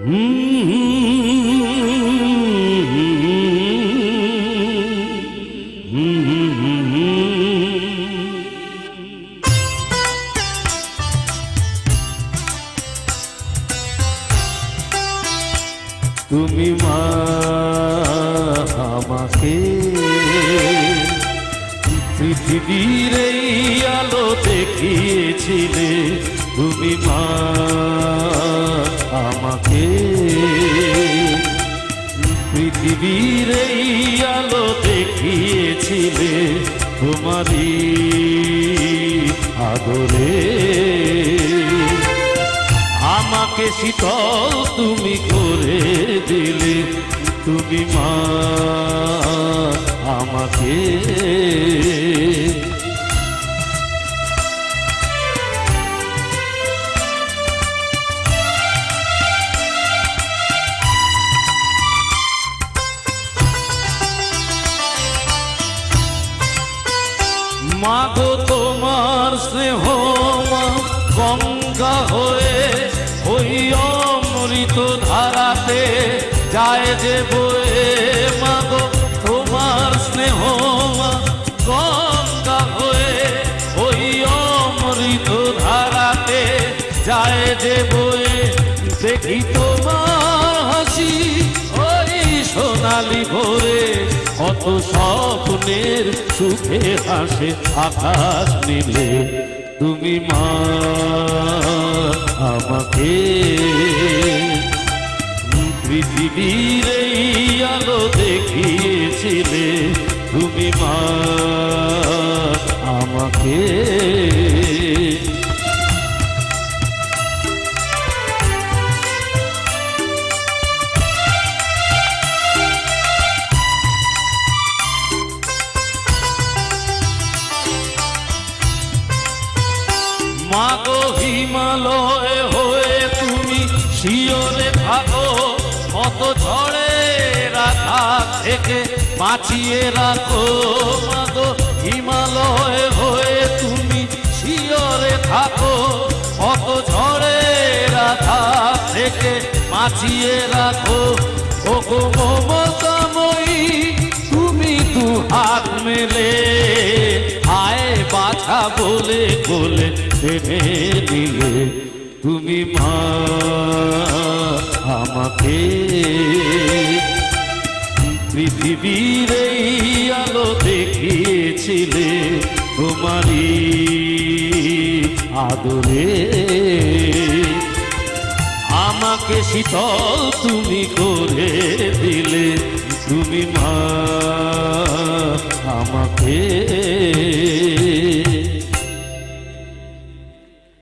তুমি মা আমাকে পৃথিবীর আলো দেখিয়েছিলে। তুমি মা পৃথিবীর এই আলো দেখিয়েছিলে তোমারই আদরে। আমাকে শীতল তুমি করে দিলে তুমি মা আমাকে মাগো তোমার স্নেহ গঙ্গা হয়ে ওই অমৃত ধারাতে যায় যে বয়ে মাগো তোমার স্নেহ গঙ্গা হয়ে ওই অমৃত ধারাতে যায় যে বয়ে। দেখি তোমার হাসি ওই সোনালি ভোরে কত স্বপ্নের সুখে হাসে, আকাশ নিলে তুমি মা, আমাকে পৃথিবীর এই আলো দেখিয়েছিলে। তুমি মা, আমাকে মাগো হিমালয় হয়ে তুমি শিওরে থাকো কত ঝড়ে রাখা থেকে বাঁচিয়ে রাখো। মাগো হিমালয় হয়ে তুমি শিওরে থাকো, কত ঝড়ে রাখা থেকে বাঁচিয়ে রাখো। ওগো মমতাময়ী, তুমি দু হাত মেলে, হায় বাছা বলে বলে টেনে দিলে তুমি মা আমাকে। পৃথিবীর এই আলো দেখিয়েছিলে তোমারই আদরে। আমাকে শীতল তুমি করে দিলে, তুমি মা আমাকে।